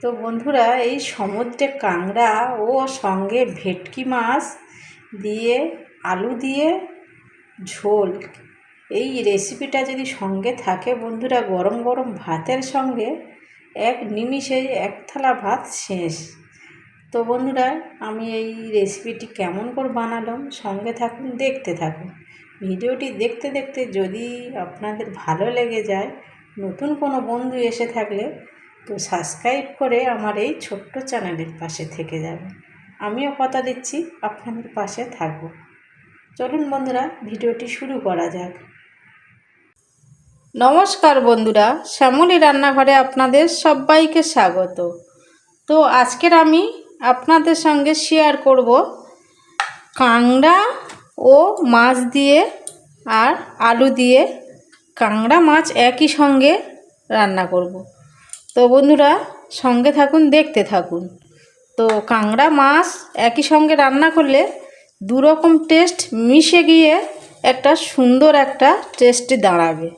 তো বন্ধুরা, এই সমুদ্রে কাঁংড়া ও সঙ্গে ভেটকি মাছ দিয়ে, আলু দিয়ে, ঝোল। এই রেসিপিটা যদি সঙ্গে থাকে বন্ধুরা, গরম গরম ভাতের সঙ্গে এক নিমিষে এক থালা ভাত শেষ। তো বন্ধুরা, আমি এই রেসিপিটি কেমন করে বানালাম সঙ্গে থাকুন, দেখতে থাকুন। ভিডিওটি দেখতে দেখতে যদি আপনাদের ভালো লেগে যায়, নতুন কোনো বন্ধু এসে থাকলে তো সাবস্ক্রাইব করে আমার এই ছোট্ট চ্যানেলের পাশে থেকে যাবে। আমিও কথা দিচ্ছি, আপনাদের পাশে থাকব। চলুন বন্ধুরা, ভিডিওটি শুরু করা যাক। নমস্কার বন্ধুরা, শ্যামলী রান্নাঘরে আপনাদের সবাইকে স্বাগত। তো আজকের আমি আপনাদের সঙ্গে শেয়ার করব কাংড়া ও মাছ দিয়ে আর আলু দিয়ে। কাংড়া মাছ একই সঙ্গে রান্না করব। তো বন্ধুরা, সঙ্গে থাকুন, দেখতে থাকুন। তো কাংড়া মাছ একই সঙ্গে রান্না করলে দুরকম টেস্ট মিশে গিয়ে একটা সুন্দর একটা টেস্টে দাঁড়াবে।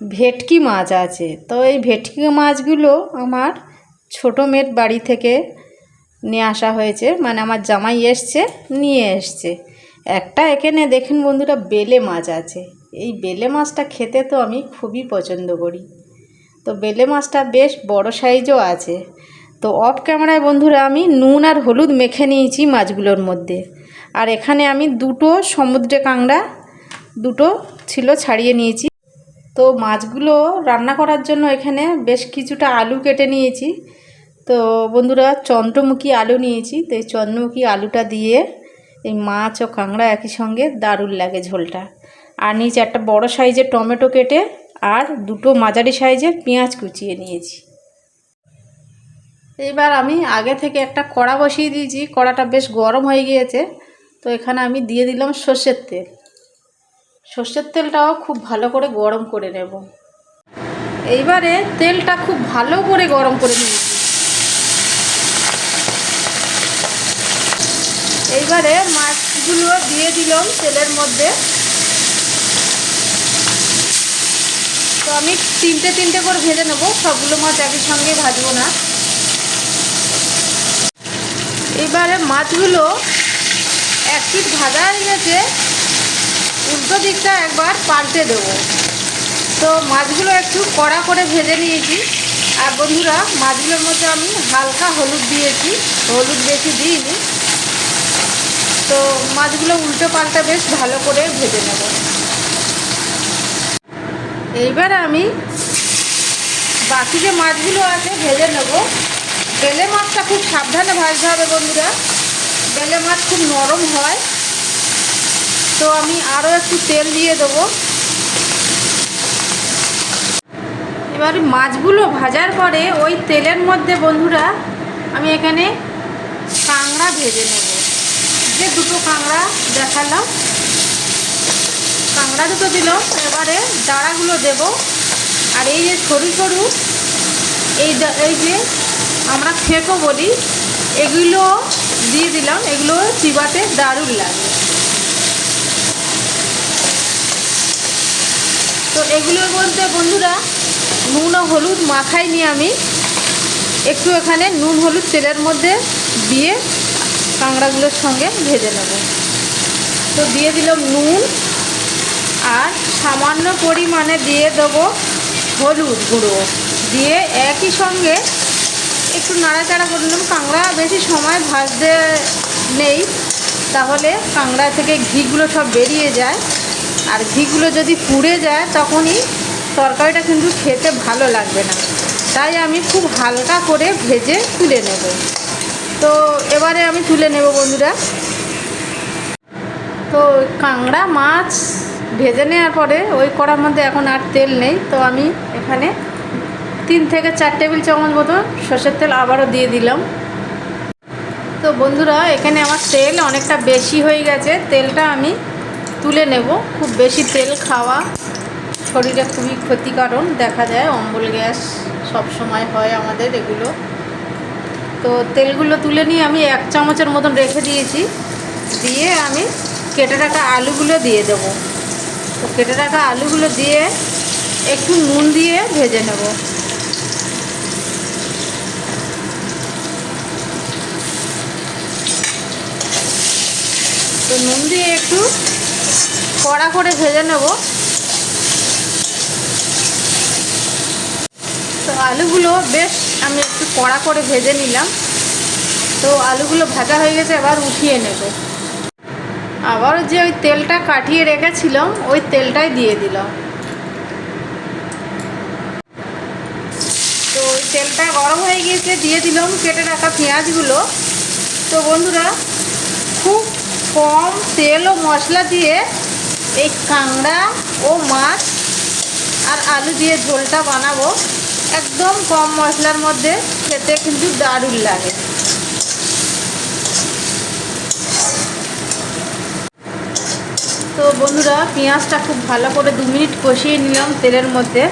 ভেটকি মাছ আছে। তো এই ভেটকি মাছগুলো আমার ছোটো মেয়ের বাড়ি থেকে নিয়ে আসা হয়েছে। মানে আমার জামাই এসছে, নিয়ে এসছে। একটা এখানে দেখেন বন্ধুরা, বেলে মাছ আছে। এই বেলে মাছটা খেতে তো আমি খুবই পছন্দ করি। তো বেলে মাছটা বেশ বড় সাইজও আছে। তো অফ ক্যামেরায় বন্ধুরা আমি নুন আর হলুদ মেখে নিয়েছি মাছগুলোর মধ্যে। আর এখানে আমি দুটো সমুদ্রে কাংড়া দুটো ছিল ছাড়িয়ে নিয়েছি। তো মাছগুলো রান্না করার জন্য এখানে বেশ কিছুটা আলু কেটে নিয়েছি। তো বন্ধুরা চন্দ্রমুখী আলু নিয়েছি। তো এই চন্দ্রমুখী আলুটা দিয়ে এই মাছ ও কাঁকড়া একই সঙ্গে দারুণ লাগে ঝোলটা। আর নিচে একটা বড় সাইজের টমেটো কেটে আর দুটো মাঝারি সাইজের পেঁয়াজ কুচিয়ে নিয়েছি। এবার আমি আগে থেকে একটা কড়া বসিয়ে দিয়েছি, কড়াটা বেশ গরম হয়ে গিয়েছে। তো এখানে আমি দিয়ে দিলাম সর্ষের তেল। সর্ষের তেলটাও খুব ভালো করে গরম করে নেব। এইবারে তেলটা খুব ভালো করে গরম করে নিয়েছি। এইবারে মাছগুলো দিয়ে দিলাম তেলের মধ্যে। তো আমি তিনটে তিনটে করে ভেজে নেব। সবগুলো মাছ একই সঙ্গে ভাজবো না। এবারে মাছগুলো এক পিট ভাজা হয়ে গেছে। উল্টো দিকটা একবার পাল্টে দেবো। তো মাছগুলো একটু কড়া করে ভেজে নিয়েছি। আর বন্ধুরা, মাছগুলোর মধ্যে আমি হালকা হলুদ দিয়েছি। হলুদ বেশি দিইনি। তো মাছগুলো উল্টো পাল্টা বেশ ভালো করে ভেজে নেব। এইবার আমি বাকি যে মাছগুলো আছে, ভেজে নেব। বেলে মাছটা খুব সাবধানে ভাজতে হবে বন্ধুরা। বেলে মাছ খুব নরম হয়। তো আমি আরও একটু তেল দিয়ে দেবো। এবার মাছগুলো ভাজার পরে ওই তেলের মধ্যে বন্ধুরা আমি এখানে কাঁংড়া ভেজে নেব। যে দুটো কাঁংড়া দেখালাম। কাঁংড়া দুটো দিল এবারে দাঁড়াগুলো দেব। আর এই যে সরু সরু, এই এই যে আমরা ফেঁকো বলি, এগুলো দিয়ে দিলাম। এগুলো চিবাতে দারুণ লাগে। তো এগুলোর মধ্যে বন্ধুরা, নুন ও হলুদ মাখাই নিয়ে আমি। একটু এখানে নুন হলুদ তেলের মধ্যে দিয়ে কাঁকড়াগুলোর সঙ্গে ভেজে নেব। তো দিয়ে দিলাম নুন। আর সামান্য পরিমাণে দিয়ে দেবো হলুদ গুঁড়ো। দিয়ে একই সঙ্গে একটু নাড়াচাড়া করে নিলাম কাঁকড়া বেশি সময় ভাজতে নেই। তাহলে কাঁকড়া থেকে ঘিগুলো সব বেরিয়ে যায়। আর ঘিগুলো যদি পুড়ে যায়, তখনই তরকারিটা কিন্তু খেতে ভালো লাগবে না। তাই আমি খুব হালকা করে ভেজে তুলে নেব। তো এবারে আমি তুলে নেব বন্ধুরা। তো কাঁকড়া মাছ ভেজে নেওয়ার পরে ওই কড়ার মধ্যে এখন আর তেল নেই, তো আমি এখানে তিন থেকে চার টেবিল চামচ মতো সর্ষের তেল আবারও দিয়ে দিলাম। তো বন্ধুরা, এখানে আমার তেল অনেকটা বেশি হয়ে গেছে, তেলটা আমি তুলে নেব। খুব বেশি তেল খাওয়া শরীরে খুবই ক্ষতিকারণ, দেখা যায় অম্বল গ্যাস সব সময় হয় আমাদের এগুলো। তো তেলগুলো তুলে নিয়ে আমি এক চামচের মতন রেখে দিয়েছি, দিয়ে আমি কেটে রাখা আলুগুলো দিয়ে দেবো। তো কেটে রাখা আলুগুলো দিয়ে একটু নুন দিয়ে ভেজে নেব। তো নুন দিয়ে একটু কড়া করে ভেজে নেব। তো আলুগুলো বেশ আমি একটু কড়া করে ভেজে নিলাম। তো আলুগুলো ভাজা হয়ে গেছে, এবার উঠিয়ে নেব। আবার যে ওই তেলটা কাটিয়ে রেখেছিলাম, ওই তেলটাই দিয়ে দিলাম। তো ওই তেলটা গরম হয়ে গিয়েছে, দিয়ে দিলাম কেটে রাখা পেঁয়াজগুলো। তো বন্ধুরা, খুব কম তেল ও মশলা দিয়ে এই কাঁংড়া ও মাছ আর আলু দিয়ে ঝোলটা বানাবো। একদম কম মশলার মধ্যে খেতে কিন্তু দারুণ লাগে। তো বন্ধুরা, পেঁয়াজটা খুব ভালো করে দু মিনিট কষিয়ে নিলাম তেলের মধ্যে।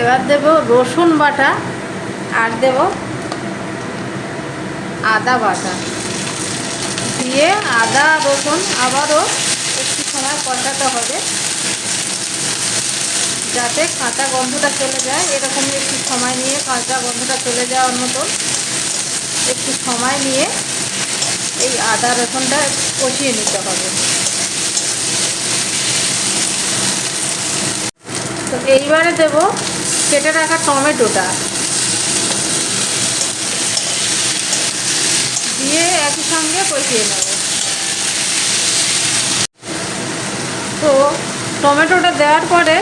এবার দেব রসুন বাটা আর দেব আদা বাটা। দিয়ে আদা, রসুন আবারও একটু সময় কষাতে হবে। যাতে কাঁচা গন্ধটা চলে যায় এরকম একটু সময় নিয়ে কাঁচা গন্ধটা চলে যাওয়ার মতন একটু সময় নিয়ে এই আদা রসুনটা কষিয়ে নিতে হবে। তো এইবারে দেব কেটে রাখা টমেটোটা। দিয়ে একই সঙ্গে কষিয়ে নেব। তো টমেটোটা দেওয়ার পরে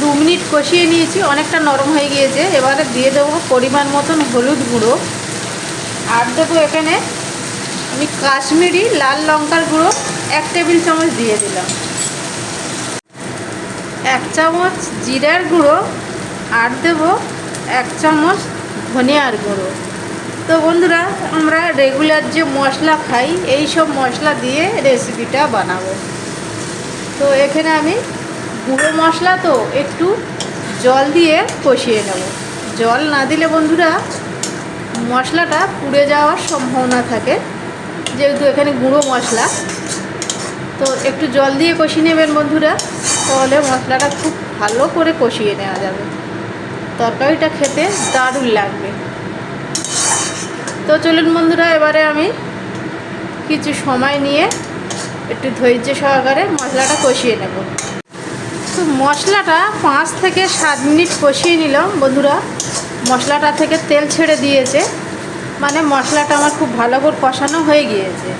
দু মিনিট কষিয়ে নিয়েছি, অনেকটা নরম হয়ে গিয়েছে। এবারে দিয়ে দেবো পরিমাণ মতন হলুদ গুঁড়ো। আর দেবো এখানে আমি কাশ্মীরি, লাল লঙ্কার গুঁড়ো, এক টেবিল চামচ দিয়ে দিলাম। এক চামচ জিরার গুঁড়ো, আর দেবো এক চামচ ধনিয়ার গুঁড়ো। তো বন্ধুরা, আমরা রেগুলার যে মশলা খাই, এই সব মশলা দিয়ে রেসিপিটা বানাবো। তো এখানে আমি গুঁড়ো মশলা তো একটু জল দিয়ে কষিয়ে নেব। জল না দিলে বন্ধুরা মশলাটা পুড়ে যাওয়ার সম্ভাবনা থাকে। যেহেতু এখানে গুঁড়ো মশলা, তো একটু জল দিয়ে কষিয়ে নেবেন বন্ধুরা, তাহলে মশলাটা খুব ভালো করে কষিয়ে নেওয়া যাবে। তরকারিটা খেতে দারুণ লাগবে। তো চলুন বন্ধুরা, এবারে আমি কিছু সময় নিয়ে একটু ধৈর্য সহকারে মশলাটা কষিয়ে নেব। তো মশলাটা পাঁচ থেকে সাত মিনিট কষিয়ে নিলাম বন্ধুরা। মশলাটা থেকে তেল ছেড়ে দিয়েছে। মানে মশলাটা আমার খুব ভালো করে কষানো হয়ে গিয়েছে।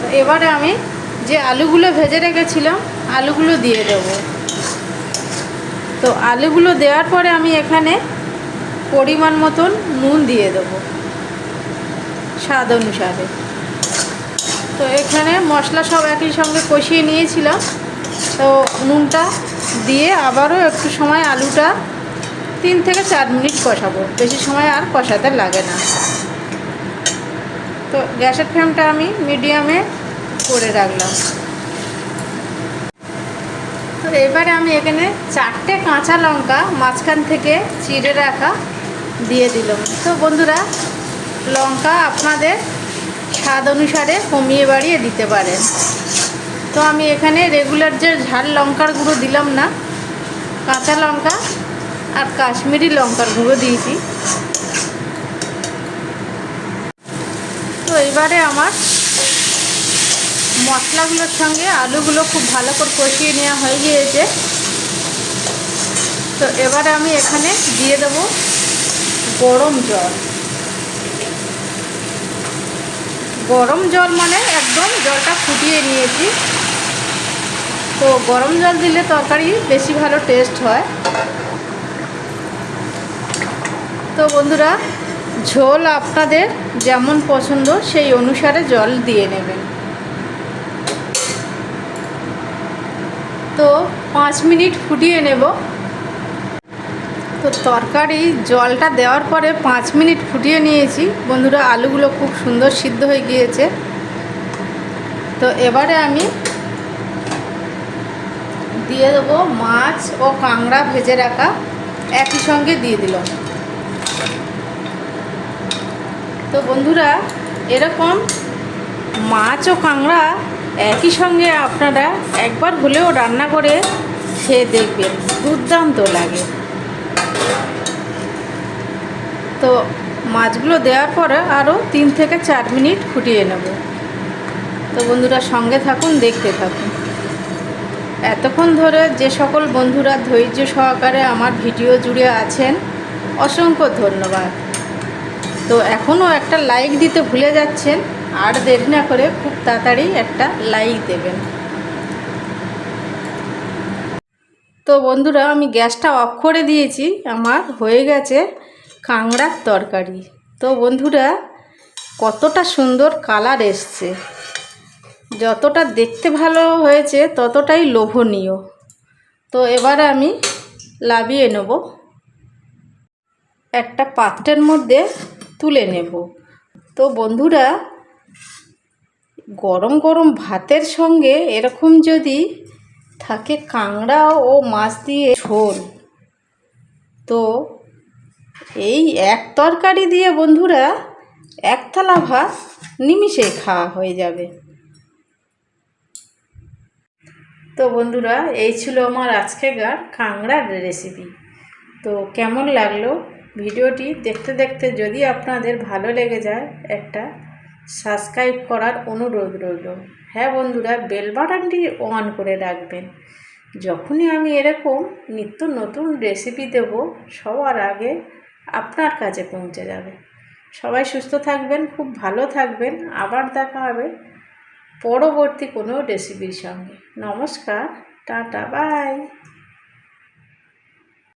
তো এবারে আমি যে আলুগুলো ভেজে রেখেছিলাম, আলুগুলো দিয়ে দেব। তো আলুগুলো দেওয়ার পরে আমি এখানে পরিমাণ মতন নুন দিয়ে দেবো, স্বাদ অনুসারে। তো এখানে মশলা সব একই সঙ্গে কষিয়ে নিয়েছিলাম। তো নুনটা দিয়ে আবারও একটু সময় আলুটা তিন থেকে চার মিনিট কষাবো। বেশি সময় আর কষাতে লাগে না। তো গ্যাসের ফ্লেমটা আমি মিডিয়ামে করে রাখলাম। তো এবারে আমি এখানে চারটে কাঁচা লঙ্কা মাঝখান থেকে চিড়ে রাখা দিয়ে দিলাম। তো বন্ধুরা, লঙ্কা আপনাদের স্বাদ অনুসারে কমিয়ে বাড়িয়ে দিতে পারেন। তো আমি এখানে রেগুলার যে ঝাল লঙ্কার গুঁড়ো দিলাম না, কাঁচা লঙ্কা আর কাশ্মীরি লঙ্কার গুঁড়ো দিয়েছি তো এবারে আমার মশলাগুলোর সঙ্গে আলুগুলো খুব ভালো করে কষিয়ে নেওয়া হয়ে গিয়েছে। তো এবারে আমি এখানে দিয়ে দেব গরম জল। গরম জল মানে একদম জলটা ফুটিয়ে নিয়েছি। তো গরম জল দিলে তরকারি বেশি ভালো টেস্ট হয়। তো বন্ধুরা ঝোল আপনাদের যেমন পছন্দ, সেই অনুসারে জল দিয়ে নেবেন। তো পাঁচ মিনিট ফুটিয়ে নেব। তো তরকারি জলটা দেওয়ার পরে পাঁচ মিনিট ফুটিয়ে নিয়েছি। বন্ধুরা, আলুগুলো খুব সুন্দর সিদ্ধ হয়ে গিয়েছে। তো এবারে আমি দিয়ে দেবো মাছ ও কাঁংড়া ভেজে রাখা। একই সঙ্গে দিয়ে দিলাম। তো বন্ধুরা, এরকম মাছ ও কাঁংড়া একই সঙ্গে আপনারা একবার হলেও রান্না করে খেয়ে দেখবেন, দুর্দান্ত লাগে। তো মাছগুলো দেওয়ার পরে আরও তিন থেকে চার মিনিট ফুটিয়ে নেব। তো বন্ধুরা, সঙ্গে থাকুন, দেখতে থাকুন। এতক্ষণ ধরে যে সকল বন্ধুরা ধৈর্য সহকারে আমার ভিডিও জুড়ে আছেন, অসংখ্য ধন্যবাদ। তো এখনও একটা লাইক দিতে ভুলে যাচ্ছেন, আর দেরি না করে খুব তাড়াতাড়ি একটা লাইক দেবেন। তো বন্ধুরা, আমি গ্যাসটা অফ করে দিয়েছি, আমার হয়ে গেছে কাংড়ার তরকারি। তো বন্ধুরা, কতটা সুন্দর কালার এসছে। যতটা দেখতে ভালো হয়েছে, ততটাই লোভনীয়। তো এবার আমি লাবিয়ে নেব। একটা পাত্রের মধ্যে তুলে নেব। তো বন্ধুরা, গরম গরম ভাতের সঙ্গে এরকম যদি থাকে কাঁংড়া ও মাছ দিয়ে ঝোল, তো এই এক তরকারি দিয়ে বন্ধুরা এক থালা ভাত নিমিষেই খাওয়া হয়ে যাবে। তো বন্ধুরা, এই ছিল আমার আজকেকার কাঁংড়ার রেসিপি তো কেমন লাগল? ভিডিওটি দেখতে দেখতে যদি আপনাদের ভালো লেগে যায়, একটা সাবস্ক্রাইব করার অনুরোধ রইল। হ্যাঁ বন্ধুরা, বেল বাটনটি অন করে রাখবেন। যখনই আমি এরকম নিত্য নতুন রেসিপি দেব, সবার আগে আপনার কাছে পৌঁছে যাবে। সবাই সুস্থ থাকবেন, খুব ভালো থাকবেন। আবার দেখা হবে পরবর্তী কোনো রেসিপির সঙ্গে। নমস্কার, টাটা, বাই।